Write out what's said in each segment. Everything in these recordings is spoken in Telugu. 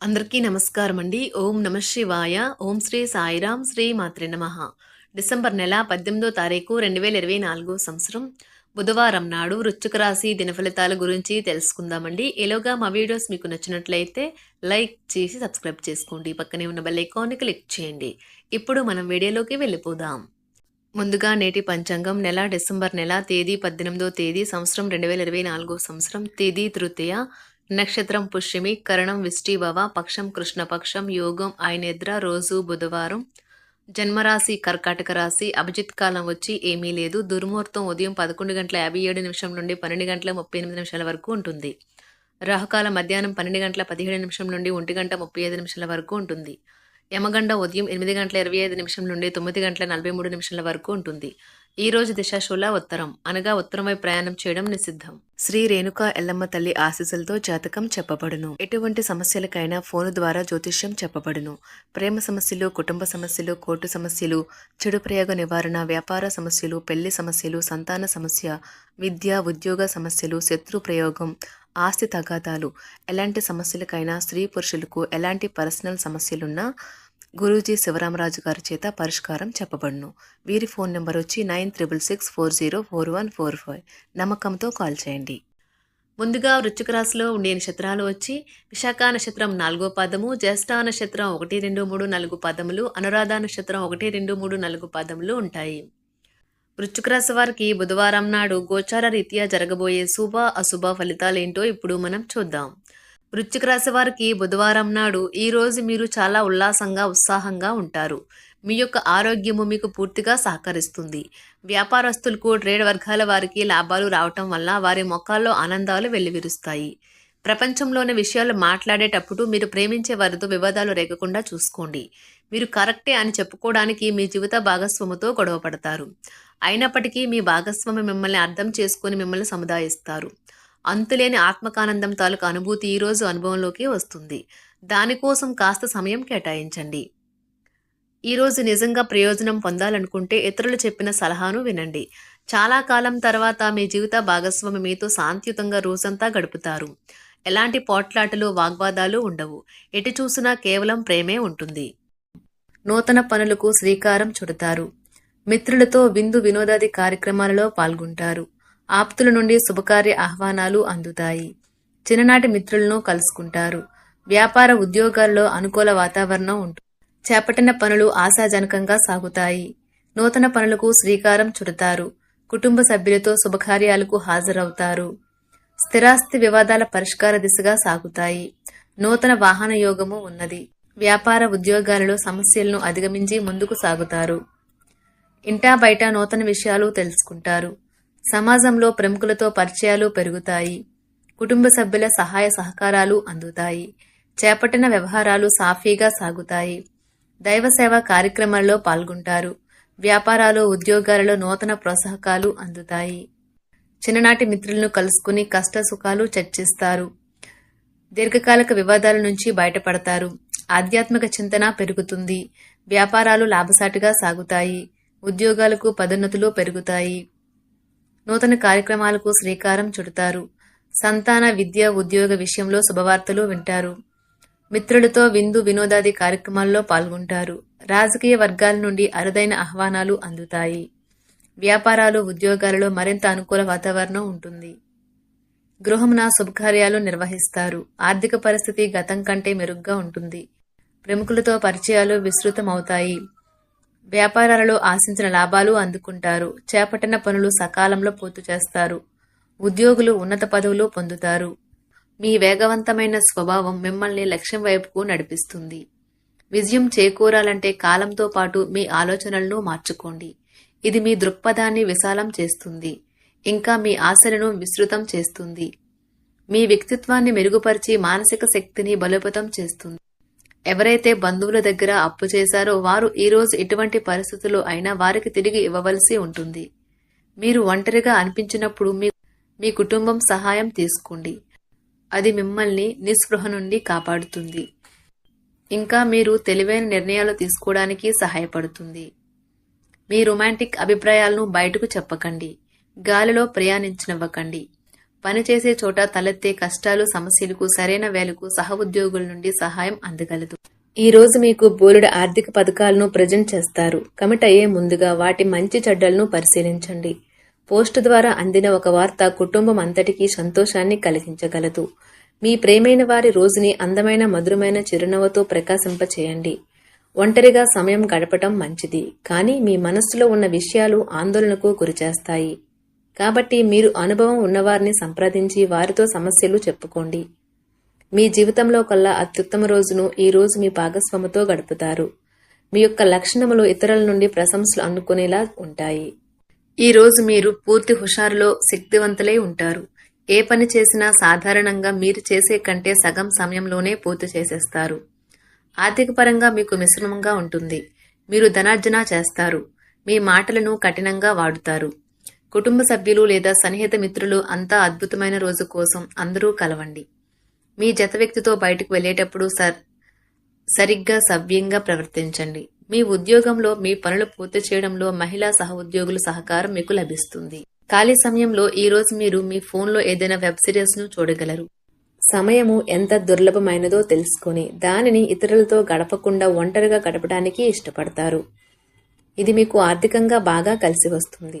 అందరికీ నమస్కారం అండి ఓం నమ శివాయ. ఓం శ్రీ సాయిరాం శ్రీ మాత్రే నమ. డిసెంబర్ నెల పద్దెనిమిదో తారీఖు రెండు వేల ఇరవై నాలుగో సంవత్సరం. బుధవారం నాడు వృశ్చిక రాశి దిన ఫలితాల గురించి తెలుసుకుందామండి. ఎలాగా మా వీడియోస్ మీకు నచ్చినట్లయితే లైక్ చేసి సబ్స్క్రైబ్ చేసుకోండి. పక్కనే ఉన్న బెల్ ఐకాన్ని క్లిక్ చేయండి. ఇప్పుడు మనం వీడియోలోకి వెళ్ళిపోదాం. ముందుగా నేటి పంచాంగం నెల డిసెంబర్ నెల తేదీ పద్దెనిమిదో తేదీ సంవత్సరం రెండు వేల ఇరవై నాలుగో సంవత్సరం తేదీ తృతీయ నక్షత్రం పుష్యమి కరణం విష్టిభవ పక్షం కృష్ణపక్షం యోగం ఆయనేద్ర రోజు బుధవారం. జన్మరాశి కర్కాటక రాశి అభిజిత్ కాలం వచ్చి ఏమీ లేదు. దుర్ముహూర్తం ఉదయం పదకొండు గంటల యాభై ఏడు నిమిషం నుండి పన్నెండు గంటల ముప్పై ఎనిమిది నిమిషాల వరకు ఉంటుంది. రాహుకాలం మధ్యాహ్నం పన్నెండు గంటల పదిహేడు నిమిషం నుండి ఒంటి గంట ముప్పై ఐదు నిమిషాల వరకు ఉంటుంది. యమగండ ఉదయం ఎనిమిది గంటల ఇరవై ఐదు నిమిషం నుండి తొమ్మిది గంటల నలభై మూడు నిమిషాల వరకు ఉంటుంది. ఈ రోజు దిశాశూల ఉత్తరం. అనగా ఉత్తరమై ప్రయాణం చేయడం నిషిద్ధం. శ్రీ రేణుక ఎల్లమ్మ తల్లి ఆశీస్సులతో జాతకం చెప్పబడును. ఎటువంటి సమస్యలకైనా ఫోను ద్వారా జ్యోతిష్యం చెప్పబడును. ప్రేమ సమస్యలు కుటుంబ సమస్యలు కోర్టు సమస్యలు చెడు ప్రయోగ నివారణ వ్యాపార సమస్యలు పెళ్ళి సమస్యలు సంతాన సమస్య విద్య ఉద్యోగ సమస్యలు శత్రు ప్రయోగం ఆస్తి తగాదాలు. ఎలాంటి సమస్యలకైనా స్త్రీ పురుషులకు ఎలాంటి పర్సనల్ సమస్యలున్నా గురూజీ శివరామరాజు గారి చేత పరిష్కారం చెప్పబడును. వీరి ఫోన్ నెంబర్ వచ్చి nine triple six four zero four one four five. నమ్మకంతో కాల్ చేయండి. ముందుగా వృశ్చిక రాశిలో ఉండే నక్షత్రాలు వచ్చి విశాఖ నక్షత్రం నాలుగో పదము జ్యేష్ఠ నక్షత్రం ఒకటి రెండు మూడు నాలుగు పదములు అనురాధ నక్షత్రం ఒకటి రెండు మూడు నాలుగు పదములు ఉంటాయి. వృశ్చిక రాశి వారికి బుధవారం నాడు గోచార రీత్యా జరగబోయే శుభ అశుభ ఫలితాలేంటో ఇప్పుడు మనం చూద్దాం. వృశ్చిక రాశి వారికి బుధవారం నాడు ఈరోజు మీరు చాలా ఉల్లాసంగా ఉత్సాహంగా ఉంటారు. మీ యొక్క ఆరోగ్యము మీకు పూర్తిగా సహకరిస్తుంది. వ్యాపారస్తులకు ట్రేడ్ వర్గాల వారికి లాభాలు రావటం వల్ల వారి మొక్కల్లో ఆనందాలు వెల్లివిరుస్తాయి. ప్రపంచంలోని విషయాలు మాట్లాడేటప్పుడు మీరు ప్రేమించే వారితో వివాదాలు రేగకుండా చూసుకోండి. మీరు కరెక్టే అని చెప్పుకోవడానికి మీ జీవిత భాగస్వామితో గొడవ పడతారు అయినప్పటికీ మీ భాగస్వామి మిమ్మల్ని అర్థం చేసుకొని మిమ్మల్ని సముదాయిస్తారు. అంతులేని ఆత్మకానందం తాలూకు అనుభూతి ఈరోజు అనుభవంలోకి వస్తుంది. దానికోసం కాస్త సమయం కేటాయించండి. ఈరోజు నిజంగా ప్రయోజనం పొందాలనుకుంటే ఇతరులు చెప్పిన సలహాను వినండి. చాలా కాలం తర్వాత మీ జీవిత భాగస్వామి మీతో శాంతియుతంగా రోజంతా గడుపుతారు. ఎలాంటి పోట్లాటలు వాగ్వాదాలు ఉండవు. ఎటు చూసినా కేవలం ప్రేమే ఉంటుంది. నూతన పనులకు శ్రీకారం చుడతారు. మిత్రులతో విందు వినోదాది కార్యక్రమాలలో పాల్గొంటారు. ఆప్తుల నుండి శుభకార్య ఆహ్వానాలు అందుతాయి. చిన్ననాటి మిత్రులను కలుసుకుంటారు. వ్యాపార ఉద్యోగాల్లో అనుకూల వాతావరణం ఉంటుంది. చేపట్టిన పనులు ఆశాజనకంగా సాగుతాయి. నూతన పనులకు శ్రీకారం చుడతారు. కుటుంబ సభ్యులతో శుభకార్యాలకు హాజరవుతారు. స్థిరాస్తి వివాదాల పరిష్కార దిశగా సాగుతాయి. నూతన వాహన యోగము ఉన్నది. వ్యాపార ఉద్యోగాలలో సమస్యలను అధిగమించి ముందుకు సాగుతారు. ఇంటా బయట నూతన విషయాలు తెలుసుకుంటారు. సమాజంలో ప్రముఖులతో పరిచయాలు పెరుగుతాయి. కుటుంబ సభ్యుల సహాయ సహకారాలు అందుతాయి. చేపట్టిన వ్యవహారాలు సాఫీగా సాగుతాయి. దైవ సేవ కార్యక్రమాల్లో పాల్గొంటారు. వ్యాపారాలు ఉద్యోగాలలో నూతన ప్రోత్సాహకాలు అందుతాయి. చిన్ననాటి మిత్రులను కలుసుకుని కష్ట సుఖాలు చర్చిస్తారు. దీర్ఘకాలిక వివాదాల నుంచి బయటపడతారు. ఆధ్యాత్మిక చింతన పెరుగుతుంది. వ్యాపారాలు లాభసాటిగా సాగుతాయి. ఉద్యోగాలకు పదోన్నతులు పెరుగుతాయి. నూతన కార్యక్రమాలకు శ్రీకారం చుడతారు. సంతాన విద్య ఉద్యోగ విషయంలో శుభవార్తలు వింటారు. మిత్రులతో విందు వినోదాది కార్యక్రమాల్లో పాల్గొంటారు. రాజకీయ వర్గాల నుండి అరుదైన ఆహ్వానాలు అందుతాయి. వ్యాపారాలు ఉద్యోగాలలో మరింత అనుకూల వాతావరణం ఉంటుంది. గృహమున శుభకార్యాలు నిర్వహిస్తారు. ఆర్థిక పరిస్థితి గతం కంటే మెరుగ్గా ఉంటుంది. ప్రముఖులతో పరిచయాలు విస్తృతమవుతాయి. వ్యాపారాలలో ఆశించిన లాభాలు అందుకుంటారు. చేపట్టిన పనులు సకాలంలో పూర్తి చేస్తారు. ఉద్యోగులు ఉన్నత పదవులు పొందుతారు. మీ వేగవంతమైన స్వభావం మిమ్మల్ని లక్ష్యం వైపుకు నడిపిస్తుంది. విజయం చేకూరాలంటే కాలంతో పాటు మీ ఆలోచనలను మార్చుకోండి. ఇది మీ దృక్పథాన్ని విశాలం చేస్తుంది. ఇంకా మీ ఆశలను విస్తృతం చేస్తుంది. మీ వ్యక్తిత్వాన్ని మెరుగుపరిచి మానసిక శక్తిని బలోపేతం చేస్తుంది. ఎవరైతే బంధువుల దగ్గర అప్పు చేశారో వారు ఈరోజు ఎటువంటి పరిస్థితులు అయినా వారికి తిరిగి ఇవ్వవలసి ఉంటుంది. మీరు ఒంటరిగా అనిపించినప్పుడు మీ మీ కుటుంబం సహాయం తీసుకోండి. అది మిమ్మల్ని నిస్పృహ నుండి కాపాడుతుంది. ఇంకా మీరు తెలివైన నిర్ణయాలు తీసుకోవడానికి సహాయపడుతుంది. మీ రొమాంటిక్ అభిప్రాయాలను బయటకు చెప్పకండి. గాలిలో ప్రయాణించనివ్వకండి. పనిచేసే చోట తలెత్తే కష్టాలు సమస్యలకు సరైన వేలకు సహ ఉద్యోగుల నుండి సహాయం అందగలదు. ఈ రోజు మీకు బోలెడు ఆర్థిక పథకాలను ప్రజెంట్ చేస్తారు. కమిట్ అయ్యే ముందుగా వాటి మంచి చెడ్డలను పరిశీలించండి. పోస్ట్ ద్వారా అందిన ఒక వార్త కుటుంబం అంతటికీ సంతోషాన్ని కలిగించగలదు. మీ ప్రేమైన వారి రోజుని అందమైన మధురమైన చిరునవ్వుతో ప్రకాశింపచేయండి. ఒంటరిగా సమయం గడపటం మంచిది. కానీ మీ మనస్సులో ఉన్న విషయాలు ఆందోళనకు గురిచేస్తాయి. కాబట్టి మీరు అనుభవం ఉన్నవారిని సంప్రదించి వారితో సమస్యలు చెప్పుకోండి. మీ జీవితంలో కల్లా అత్యుత్తమ రోజును ఈ రోజు మీ భాగస్వామితో గడుపుతారు. మీ యొక్క లక్షణములు ఇతరుల నుండి ప్రశంసలు అందుకునేలా ఉంటాయి. ఈ రోజు మీరు పూర్తి హుషారులో శక్తివంతులై ఉంటారు. ఏ పని చేసినా సాధారణంగా మీరు చేసే కంటే సగం సమయంలోనే పూర్తి చేసేస్తారు. ఆర్థిక పరంగా మీకు మిశ్రమంగా ఉంటుంది. మీరు ధనార్జన చేస్తారు. మీ మాటలను కఠినంగా వాడుతారు. కుటుంబ సభ్యులు లేదా సన్నిహిత మిత్రులు అంతా అద్భుతమైన రోజు కోసం అందరూ కలవండి. మీ జత వ్యక్తితో బయటకు వెళ్ళేటప్పుడు సర్ సరిగ్గా సవ్యంగా ప్రవర్తించండి. మీ ఉద్యోగంలో మీ పనులు పూర్తి చేయడంలో మహిళా సహ ఉద్యోగుల సహకారం మీకు లభిస్తుంది. ఖాళీ సమయంలో ఈ రోజు మీరు మీ ఫోన్లో ఏదైనా వెబ్ సిరీస్ను చూడగలరు. సమయము ఎంత దుర్లభమైనదో తెలుసుకొని దానిని ఇతరులతో గడపకుండా ఒంటరిగా గడపడానికి ఇష్టపడతారు. ఇది మీకు ఆర్థికంగా బాగా కలిసి వస్తుంది.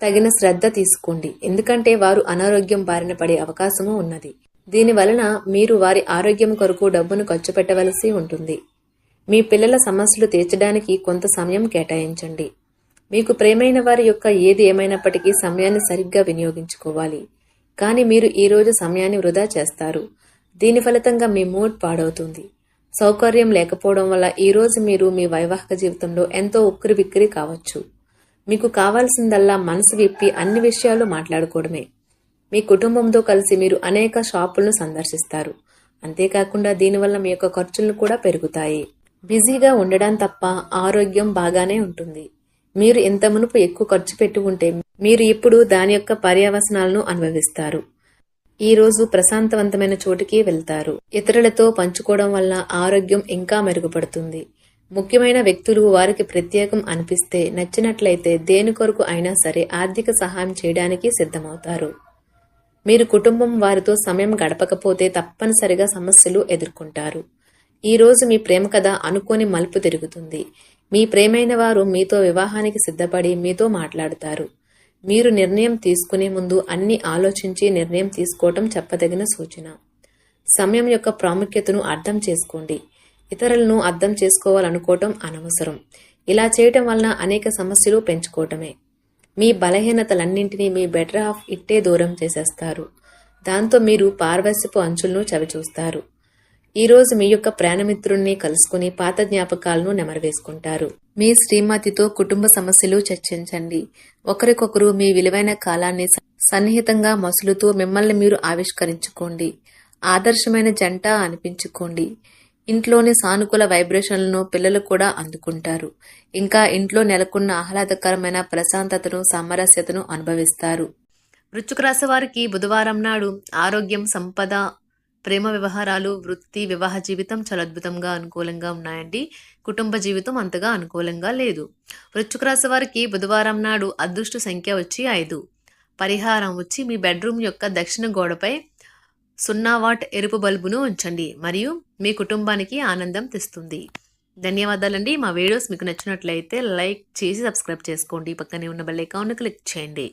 తగిన శ్రద్ధ తీసుకోండి. ఎందుకంటే వారు అనారోగ్యం బారిన పడే అవకాశము ఉన్నది. దీని వలన మీరు వారి ఆరోగ్యం కొరకు డబ్బును ఖర్చు పెట్టవలసి ఉంటుంది. మీ పిల్లల సమస్యలు తీర్చడానికి కొంత సమయం కేటాయించండి. మీకు ప్రేమైన వారి యొక్క ఏది ఏమైనప్పటికీ సమయాన్ని సరిగ్గా వినియోగించుకోవాలి. కానీ మీరు ఈరోజు సమయాన్ని వృధా చేస్తారు. దీని ఫలితంగా మీ మూడ్ పాడవుతుంది. సౌకర్యం లేకపోవడం వల్ల ఈరోజు మీరు మీ వైవాహిక జీవితంలో ఎంతో ఉక్కిరి బిక్కిరి కావచ్చు. మీకు కావాల్సిందల్లా మనసు విప్పి అన్ని విషయాలు మాట్లాడుకోవడమే. మీ కుటుంబంతో కలిసి మీరు అనేక షాపులను సందర్శిస్తారు. అంతేకాకుండా దీనివల్ల మీ యొక్క ఖర్చులు కూడా పెరుగుతాయి. బిజీగా ఉండడం తప్ప ఆరోగ్యం బాగానే ఉంటుంది. మీరు ఇంత మునుపు ఎక్కువ ఖర్చు పెట్టి ఉంటే మీరు ఇప్పుడు దాని యొక్క పర్యవసనాలను అనుభవిస్తారు. ఈ రోజు ప్రశాంతవంతమైన చోటికి వెళ్తారు. ఇతరులతో పంచుకోవడం వల్ల ఆరోగ్యం ఇంకా మెరుగుపడుతుంది. ముఖ్యమైన వ్యక్తులు వారికి ప్రత్యేకం అనిపిస్తే నచ్చినట్లయితే దేని కొరకు అయినా సరే ఆర్థిక సహాయం చేయడానికి సిద్ధమవుతారు. మీరు కుటుంబం వారితో సమయం గడపకపోతే తప్పనిసరిగా సమస్యలు ఎదుర్కొంటారు. ఈరోజు మీ ప్రేమ కథ అనుకోని మలుపు తిరుగుతుంది. మీ ప్రేమైన వారు మీతో వివాహానికి సిద్ధపడి మీతో మాట్లాడుతారు. మీరు నిర్ణయం తీసుకునే ముందు అన్ని ఆలోచించి నిర్ణయం తీసుకోవటం చెప్పదగిన సూచన. సమయం యొక్క ప్రాముఖ్యతను అర్థం చేసుకోండి. ఇతరులను అర్థం చేసుకోవాలనుకోవటం అనవసరం. ఇలా చేయటం వలన అనేక సమస్యలు పెంచుకోవటమే. మీ బలహీనతలన్నింటినీ మీ బెటర్ హాఫ్ ఇట్టే దూరం చేసేస్తారు. దాంతో మీరు పార్వశ్యపు అంచులను చవిచూస్తారు. ఈరోజు మీ యొక్క ప్రాణమిత్రుణ్ణి కలుసుకుని పాత జ్ఞాపకాలను నెమరవేసుకుంటారు. మీ శ్రీమతితో కుటుంబ సమస్యలు చర్చించండి. ఒకరికొకరు మీ విలువైన కాలాన్ని స- సన్నిహితంగా మసులుతూ మిమ్మల్ని మీరు ఆవిష్కరించుకోండి. ఆదర్శమైన జంట అనిపించుకోండి. ఇంట్లోని సానుకూల వైబ్రేషన్లను పిల్లలు కూడా అందుకుంటారు. ఇంకా ఇంట్లో నెలకొన్న ఆహ్లాదకరమైన ప్రశాంతతను సామరస్యతను అనుభవిస్తారు. వృచ్చుక రాశి వారికి బుధవారం నాడు ఆరోగ్యం సంపద ప్రేమ వ్యవహారాలు వృత్తి వివాహ జీవితం చాలా అద్భుతంగా అనుకూలంగా ఉన్నాయండి. కుటుంబ జీవితం అంతగా అనుకూలంగా లేదు. వృచ్చుక రాశి వారికి బుధవారం నాడు అదృష్ట సంఖ్య వచ్చి ఐదు. పరిహారం వచ్చి మీ బెడ్రూమ్ యొక్క దక్షిణ గోడపై సున్నా వాట్ ఎరుపు బల్బును ఉంచండి మరియు మీ కుటుంబానికి ఆనందం తెస్తుంది. ధన్యవాదాలండి. మా వీడియోస్ మీకు నచ్చినట్లయితే లైక్ చేసి సబ్స్క్రైబ్ చేసుకోండి. పక్కనే ఉన్న బెల్ ఐకాన్ క్లిక్ చేయండి.